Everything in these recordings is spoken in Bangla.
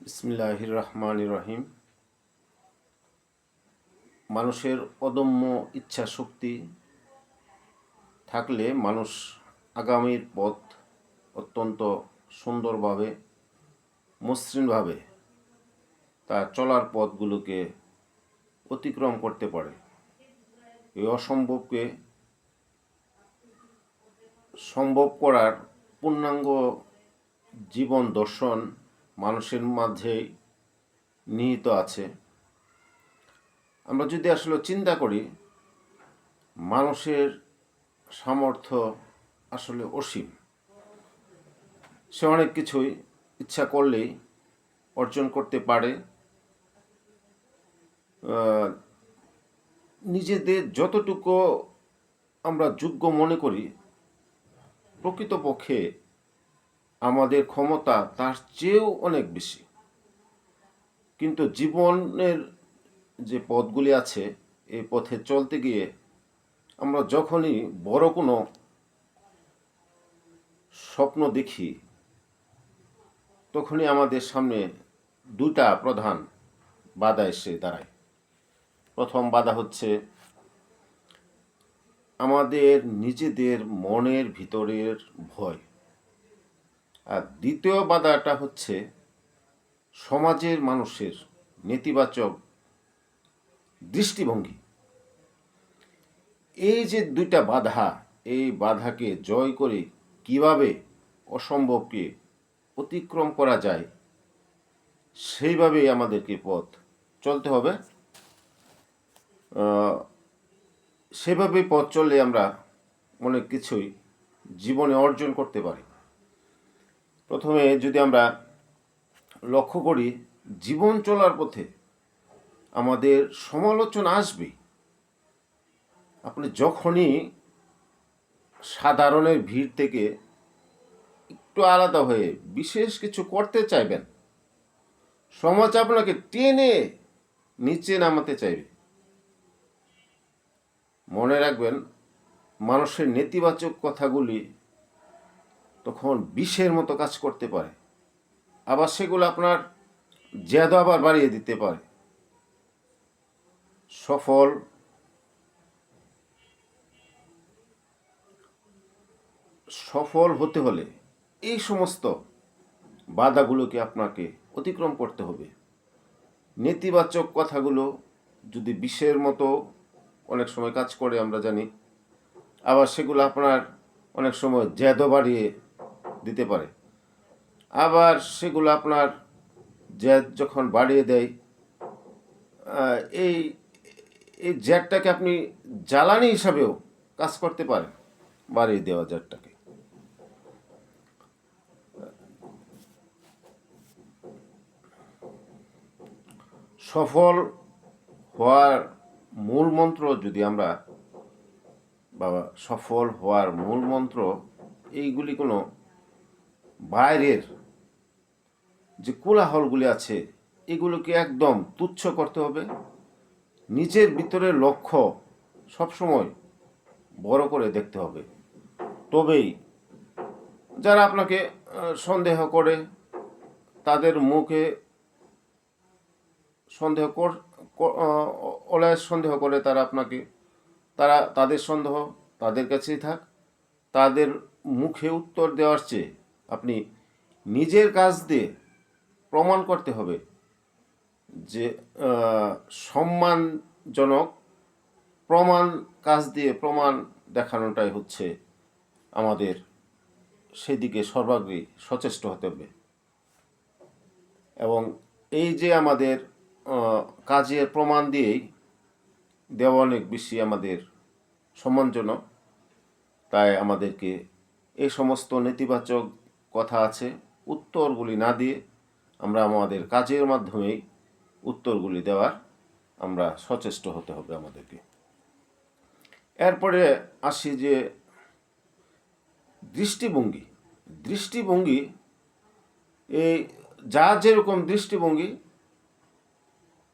বিসমিল্লাহির রহমান রহিম মানুষের অদম্য ইচ্ছা শক্তি থাকলে মানুষ আগামীর পথ অত্যন্ত সুন্দরভাবে, মসৃণভাবে তার চলার পথগুলোকে অতিক্রম করতে পারে। এই অসম্ভবকে সম্ভব করার পূর্ণাঙ্গ জীবন দর্শন মানুষের মাঝে নিহিত আছে। আমরা যদি আসলে চিন্তা করি, মানুষের সামর্থ্য আসলে অসীম। সে অনেক কিছুই ইচ্ছা করলেই অর্জন করতে পারে। নিজেদের যতটুকু আমরা যোগ্য মনে করি, প্রকৃতপক্ষে আমাদের ক্ষমতা তার চেয়েও অনেক বেশি। কিন্তু জীবনের যে পথগুলি আছে এই পথে চলতে গিয়ে আমরা যখনই বড় কোনো স্বপ্ন দেখি, তখনই আমাদের সামনে দুটা প্রধান বাধা এসে দাঁড়ায়। প্রথম বাধা হচ্ছে আমাদের নিজেদের মনের ভিতরের ভয়। আর দ্বিতীয় বাধাটা হচ্ছে সমাজের মানুষের নেতিবাচক দৃষ্টিভঙ্গি। এই যে দুইটা বাধা, এই বাধাকে জয় করে কীভাবে অসম্ভবকে অতিক্রম করা যায়, সেইভাবেই আমাদেরকে পথ চলতে হবে। সেভাবে পথ চললে আমরা অনেক কিছুই জীবনে অর্জন করতে পারি। প্রথমে যদি আমরা লক্ষ্য করি, জীবন চলার পথে আমাদের সমালোচনা আসবে। আপনি যখনই সাধারণের ভিড় থেকে একটু আলাদা হয়ে বিশেষ কিছু করতে চাইবেন, সমাজ আপনাকে টেনে নিচে নামাতে চাইবে। মনে রাখবেন, মানুষের নেতিবাচক কথাগুলি তখন বিষের মতো কাজ করতে পারে। আবার সেগুলো আপনার জ্যাদ আবার বাড়িয়ে দিতে পারে। সফল সফল হতে হলে এই সমস্ত বাধাগুলোকে আপনাকে অতিক্রম করতে হবে। নেতিবাচক কথাগুলো যদি বিষের মতো অনেক সময় কাজ করে আমরা জানি, আবার সেগুলো আপনার অনেক সময় জ্যাদও বাড়িয়ে দিতে পারে। আবার সেগুলো আপনার জ্যাদ যখন বাড়িয়ে দেয় এই এই জ্যাদটাকে আপনি জ্বালানি হিসাবেও কাজ করতে পারেন, বাড়িয়ে দেওয়া জ্যাদটাকে সফল হওয়ার মূল মন্ত্র যদি আমরা বা সফল হওয়ার মূল মন্ত্র, এইগুলি কোনো বাইরের যে কোলাহলগুলি আছে, এগুলোকে একদম তুচ্ছ করতে হবে। নিজের ভিতরের লক্ষ্য সবসময় বড় করে দেখতে হবে। তবেই যারা আপনাকে সন্দেহ করে, তাদের মুখে সন্দেহ কর অলায় সন্দেহ করে তারা আপনাকে, তারা তাদের সন্দেহ তাদের কাছেই থাক, তাদের মুখে উত্তর দেওয়ার চেয়ে আপনি নিজের কাজ দিয়ে প্রমাণ করতে হবে যে সম্মানজনক প্রমাণ কাজ দিয়ে প্রমাণ দেখানোটাই হচ্ছে আমাদের সেদিকে সর্বাগ্রে সচেষ্ট হতে হবে। এবং এই যে আমাদের কাজের প্রমাণ দিয়েই দেওয়া অনেক বেশি আমাদের সম্মানজনক, তাই আমাদেরকে এই সমস্ত নেতিবাচক কথা আছে, উত্তরগুলি না দিয়ে আমরা আমাদের কাজের মাধ্যমেই উত্তরগুলি দেওয়ার আমরা সচেষ্ট হতে হবে আমাদেরকে। এরপরে আসি যে দৃষ্টিভঙ্গি। দৃষ্টিভঙ্গি, এই যা যেরকম দৃষ্টিভঙ্গি,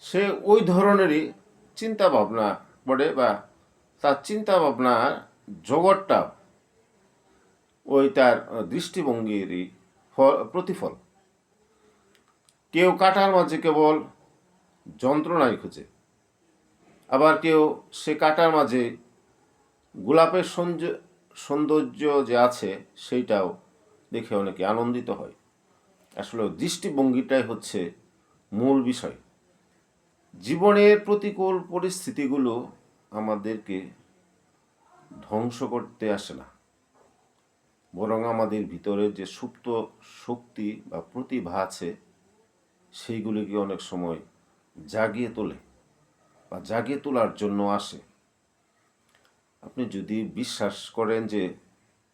সে ওই ধরনেরই চিন্তা ভাবনা বা তার চিন্তা ভাবনার জগৎটা ওই তার দৃষ্টিভঙ্গিরই ফ- প্রতিফল। কেউ কাটার মাঝে কেবল যন্ত্রণাই খুঁজে। আবার কেউ সে কাটার মাঝে গোলাপের সৌন্দর্য যে আছে সেইটাও দেখে অনেকে আনন্দিত হয়। আসলে দৃষ্টিভঙ্গিটাই হচ্ছে মূল বিষয়। জীবনের প্রতিকূল পরিস্থিতিগুলো আমাদেরকে ধ্বংস করতে আসে না। বরং আমাদের ভিতরে যে সুপ্ত শক্তি বা প্রতিভা আছে, সেইগুলিকে অনেক সময় জাগিয়ে তোলে বা জাগিয়ে তোলার জন্য আসে। আপনি যদি বিশ্বাস করেন যে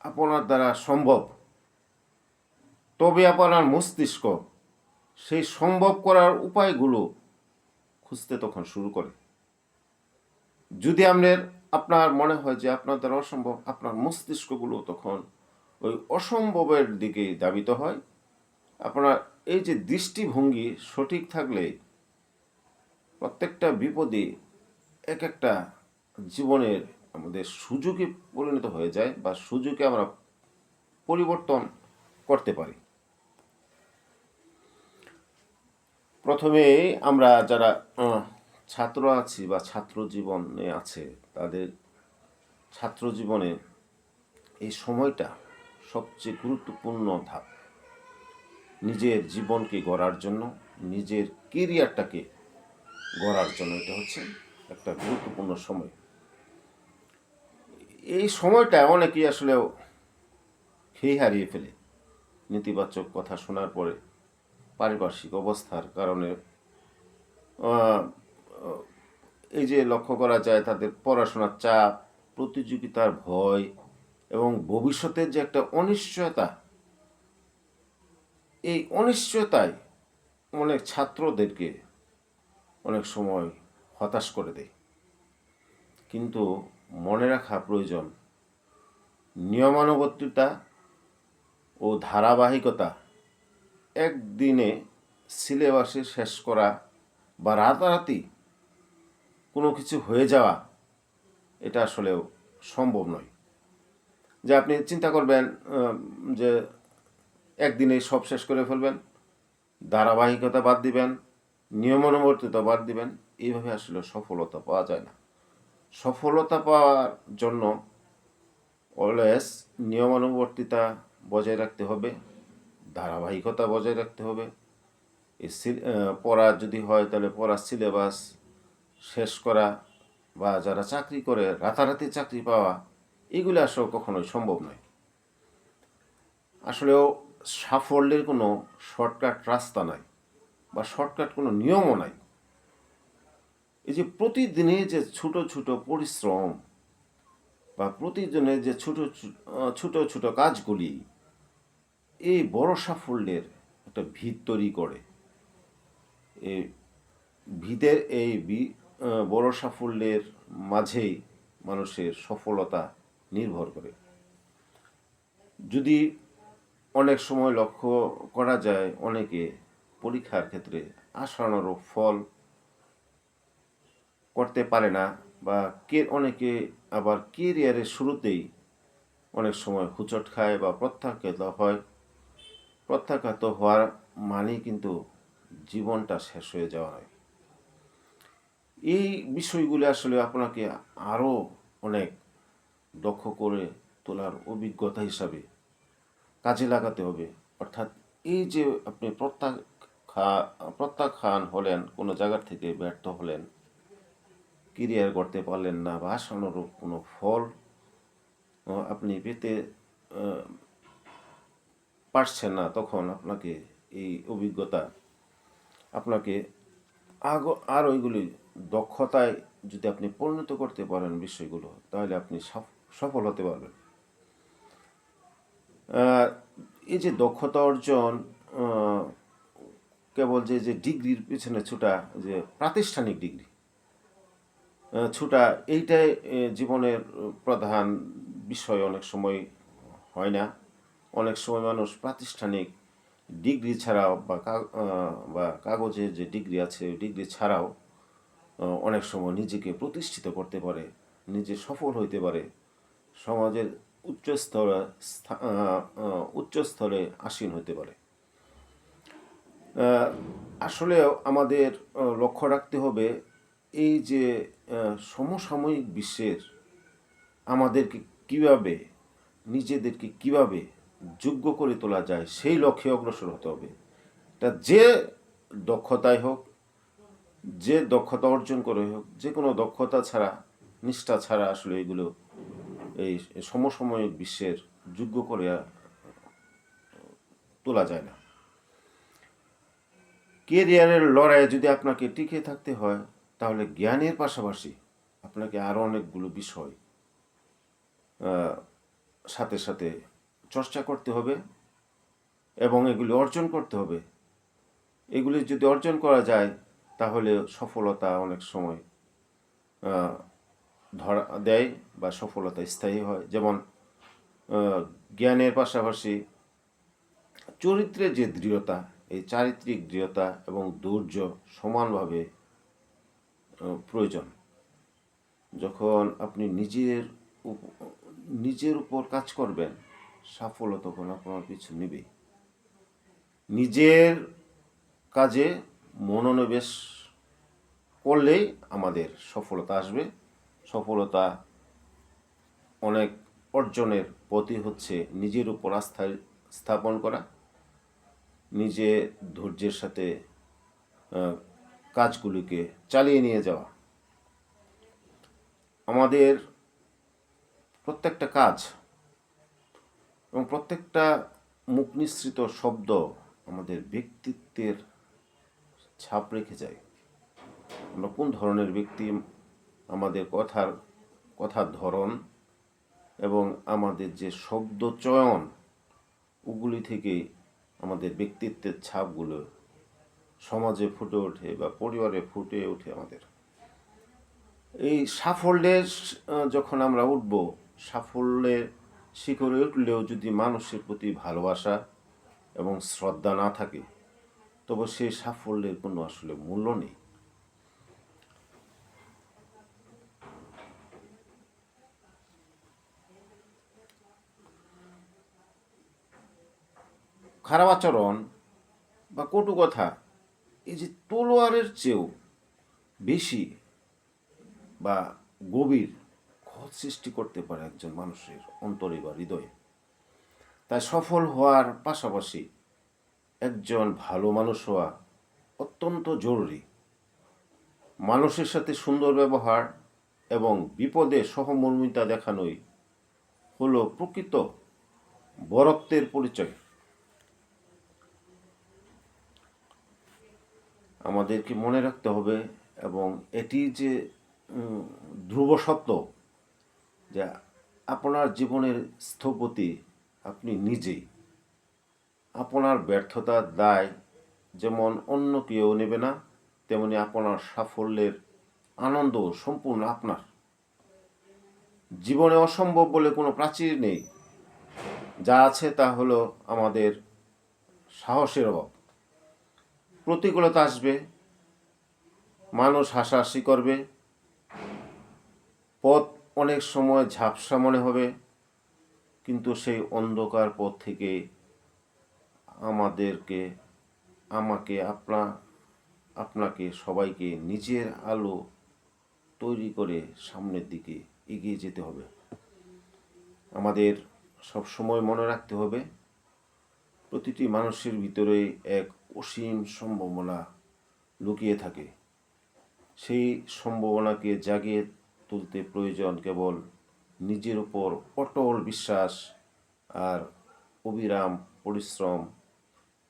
আপনার দ্বারা সম্ভব, তবে আপনার মস্তিষ্ক সেই সম্ভব করার উপায়গুলো খুঁজতে তখন শুরু করে। যদি আপনার আপনার মনে হয় যে আপনার দ্বারা অসম্ভব, আপনার মস্তিষ্কগুলো তখন ওই অসম্ভবের দিকে দাবিত হয়। আপনার এই যে দৃষ্টিভঙ্গি সঠিক থাকলে প্রত্যেকটা বিপদে এক একটা জীবনের আমাদের সুযোগে পরিণত হয়ে যায় বা সুযোগে আমরা পরিবর্তন করতে পারি। প্রথমে আমরা যারা ছাত্র আছি বা ছাত্র জীবনে আছে, তাদের ছাত্র জীবনে এই সময়টা সবচেয়ে গুরুত্বপূর্ণ ধাপ। নিজের জীবনকে গড়ার জন্য, নিজের কেরিয়ারটাকে গড়ার জন্য এটা হচ্ছে একটা গুরুত্বপূর্ণ সময়। এই সময়টা অনেকেই আসলে খেয়ে হারিয়ে ফেলে। নেতিবাচক কথা শোনার পরে পারিপার্শ্বিক অবস্থার কারণে এই যে লক্ষ্য করা যায় তাদের পড়াশোনার চাপ, প্রতিযোগিতার ভয় এবং ভবিষ্যতের যে একটা অনিশ্চয়তা, এই অনিশ্চয়তায় অনেক ছাত্রদেরকে অনেক সময় হতাশ করে দেয়। কিন্তু মনে রাখা প্রয়োজন, নিয়মানুবর্তিতা ও ধারাবাহিকতা একদিনে সিলেবাসে শেষ করা বা রাতারাতি কোনো কিছু হয়ে যাওয়া, এটা আসলেও সম্ভব নয়। যে আপনি চিন্তা করবেন যে একদিনে সব শেষ করে ফেলবেন, ধারাবাহিকতা বাদ দিবেন, নিয়মানুবর্তিতা বাদ দিবেন, এইভাবে আসলে সফলতা পাওয়া যায় না। সফলতা পাওয়ার জন্য অলওয়েজ নিয়মানুবর্তিতা বজায় রাখতে হবে, ধারাবাহিকতা বজায় রাখতে হবে। এই পড়া যদি হয় তাহলে পড়ার সিলেবাস শেষ করা বা যারা চাকরি করে, রাতারাতি চাকরি পাওয়া এগুলো আসলে কখনোই সম্ভব নয়। আসলেও সাফল্যের কোনো শর্টকাট রাস্তা নাই বা শর্টকাট কোনো নিয়মও নাই। এই যে প্রতিদিনে যে ছোট ছোট পরিশ্রম বা প্রতিদিনের যে ছোট ছোট ছোট কাজগুলি, এই বড় সাফল্যের একটা ভিত তৈরি করে। এই ভিতের এই বড় সাফল্যের মাঝেই মানুষের সফলতা নির্ভর করে। যদি অনেক সময় লক্ষ্য করা যায় অনেকে পরীক্ষার ক্ষেত্রে আশানুরূপ ফল করতে পারে না বা কে, অনেকে আবার কেরিয়ারের শুরুতেই অনেক সময় হুচট খায় বা প্রত্যাখ্যাত হয়। প্রত্যাখ্যাত হওয়ার মানেই কিন্তু জীবনটা শেষ হয়ে যাওয়া নয়। এই বিষয়গুলি আসলে আপনাকে আরও অনেক দক্ষ করে তোলার অভিজ্ঞতা হিসাবে কাজে লাগাতে হবে। অর্থাৎ এই যে আপনি প্রত্যাখ্যা প্রত্যাখ্যান হলেন, কোনো জায়গার থেকে ব্যর্থ হলেন ক্যারিয়ার করতে পারলেন না বা আশানুরূপ কোনো ফল আপনি পেতে পারছেন না, তখন আপনাকে এই অভিজ্ঞতা, আপনাকে আগ আর ওইগুলি দক্ষতায় যদি আপনি পরিণত করতে পারেন বিষয়গুলো, তাহলে আপনি সফ- সফল হতে পারবেন আহ, এই যে দক্ষতা অর্জন কেবল যে যে ডিগ্রির পিছনে ছুটা যে প্রাতিষ্ঠানিক ডিগ্রি ছুটা এইটাই জীবনের প্রধান বিষয় অনেক সময় হয় না। অনেক সময় মানুষ প্রাতিষ্ঠানিক ডিগ্রি ছাড়াও বা বা কাগজের যে ডিগ্রি আছে ডিগ্রি ছাড়াও অনেক সময় নিজেকে প্রতিষ্ঠিত করতে পারে নিজে সফল হইতে পারে। সমাজের উচ্চ স্তরে স্থা- আহ, আহ, উচ্চ স্তরে আসীন হতে পারে। আসলে আমাদের লক্ষ্য রাখতে হবে এই যে সমসাময়িক বিশ্বের আমাদেরকে কীভাবে নিজেদেরকে কীভাবে যোগ্য করে তোলা যায় সেই লক্ষ্যে অগ্রসর হতে হবে। তা যে দক্ষতাই হোক যে দক্ষতা অর্জন করে হোক যে কোনো দক্ষতা ছাড়া নিষ্ঠা ছাড়া আসলে এগুলো এই সমসাময়িক বিশ্বের যোগ্য করে তোলা যায় না। কেরিয়ারের লড়াইয়ে যদি আপনাকে টিকে থাকতে হয়, তাহলে জ্ঞানের পাশাপাশি আপনাকে আরও অনেকগুলো বিষয় সাথে সাথে চর্চা করতে হবে এবং এগুলি অর্জন করতে হবে। এগুলি যদি অর্জন করা যায়, তাহলে সফলতা অনেক সময় ধরা দেয় বা সফলতা স্থায়ী হয়। যেমন জ্ঞানের পাশাপাশি চরিত্রের যে দৃঢ়তা, এই চারিত্রিক দৃঢ়তা এবং ধৈর্য সমানভাবে প্রয়োজন। যখন আপনি নিজের নিজের উপর কাজ করবেন, সাফল্য তখন আপনার পিছু নেবে নিজের কাজে মনোনিবেশ করলেই আমাদের সফলতা আসবে। সফলতা অনেক অর্জনের পথই হচ্ছে নিজের উপর আস্থা স্থাপন করা, নিজে ধৈর্যের সাথে কাজগুলিকে চালিয়ে নিয়ে যাওয়া। আমাদের প্রত্যেকটা কাজ এবং প্রত্যেকটা মুখ নিঃসৃত শব্দ আমাদের ব্যক্তিত্বের ছাপ রেখে যায়। আমরা কোন ধরনের ব্যক্তি আমাদের কথার কথার ধরন এবং আমাদের যে শব্দ চয়ন, ওগুলি থেকে আমাদের ব্যক্তিত্বের ছাপগুলো সমাজে ফুটে ওঠে বা পরিবারে ফুটে ওঠে আমাদের। এই সাফল্যের যখন আমরা উঠব সাফল্যের শিখরে উঠলেও যদি মানুষের প্রতি ভালোবাসা এবং শ্রদ্ধা না থাকে, তবে সেই সাফল্যের কোনো আসলে মূল্য নেই। খারাপ আচরণ বা কটু কথা, এই যে তলোয়ারের চেয়েও বেশি বা গভীর ক্ষত সৃষ্টি করতে পারে একজন মানুষের অন্তরে বা হৃদয়ে। তাই সফল হওয়ার পাশাপাশি একজন ভালো মানুষ হওয়া অত্যন্ত জরুরি। মানুষের সাথে সুন্দর ব্যবহার এবং বিপদে সহমর্মিতা দেখানোই হলো প্রকৃত বরত্বের পরিচয়। আমাদেরকে মনে রাখতে হবে এবং এটি যে ধ্রুব সত্য যে আপনার জীবনের স্থপতি আপনি নিজেই আপনার ব্যর্থতার দায় যেমন অন্য কেউ নেবে না, তেমনি আপনার সাফল্যের আনন্দ সম্পূর্ণ আপনার। জীবনে অসম্ভব বলে কোনো প্রাচীর নেই, যা আছে তা হলো আমাদের সাহসের অভাব। প্রতিকূলতা আসবে, মানুষ হাসাহাসি করবে, পথ অনেক সময় ঝাপসা মনে হবে, কিন্তু সেই অন্ধকার পথ থেকে আমাদেরকে, আমাকে আপনা, আপনাকে সবাইকে নিজের আলো তৈরি করে সামনের দিকে এগিয়ে যেতে হবে। আমাদের সব সময় মনে রাখতে হবে, প্রতিটি মানুষের ভিতরে এক অসীম সম্ভাবনা লুকিয়ে থাকে। সেই সম্ভাবনাকে জাগিয়ে তুলতে প্রয়োজন কেবল নিজের উপর অটল বিশ্বাস আর অবিরাম পরিশ্রম,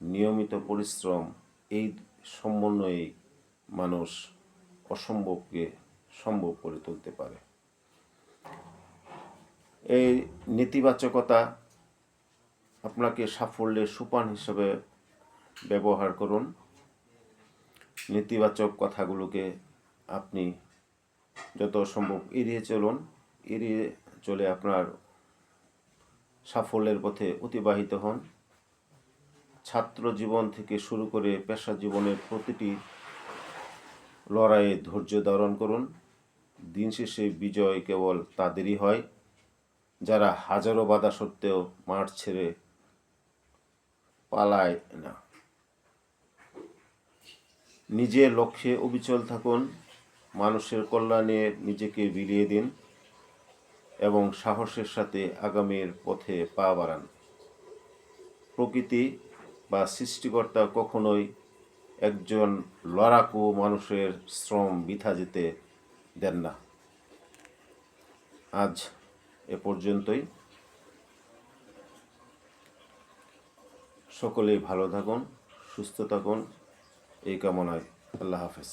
নিয়মিত পরিশ্রম, এই সমন্বয়ে মানুষ অসম্ভবকে সম্ভব করে তুলতে পারে। এই নেতিবাচকতা আপনাকে সাফল্যের সোপান হিসেবে ব্যবহার করুন। নেতিবাচক কথাগুলোকে আপনি যত সম্ভব এড়িয়ে চলুন। এড়িয়ে চলে আপনার সাফল্যের পথে অতিবাহিত হন। ছাত্র জীবন থেকে শুরু করে পেশা জীবনের প্রতিটি লড়াইয়ে ধৈর্য ধারণ করুন। দিন শেষে বিজয় কেবল তাদেরই হয়। যারা হাজারো বাধা সত্ত্বেও মাঠ ছেড়ে পালায় না। নিজের লক্ষ্যে অবিচল থাকুন, মানুষের কল্যাণে নিজেকে বিলিয়ে দিন এবং সাহসের সাথে আগামীর পথে পা বাড়ান। প্রকৃতি বা সৃষ্টিকর্তা কখনোই একজন লড়াকু মানুষের শ্রম বৃথা যেতে দেন না। আজ এ পর্যন্তই। সকলেই ভালো থাকুন, সুস্থ থাকুন। এই কামনায় আল্লাহ হাফেজ।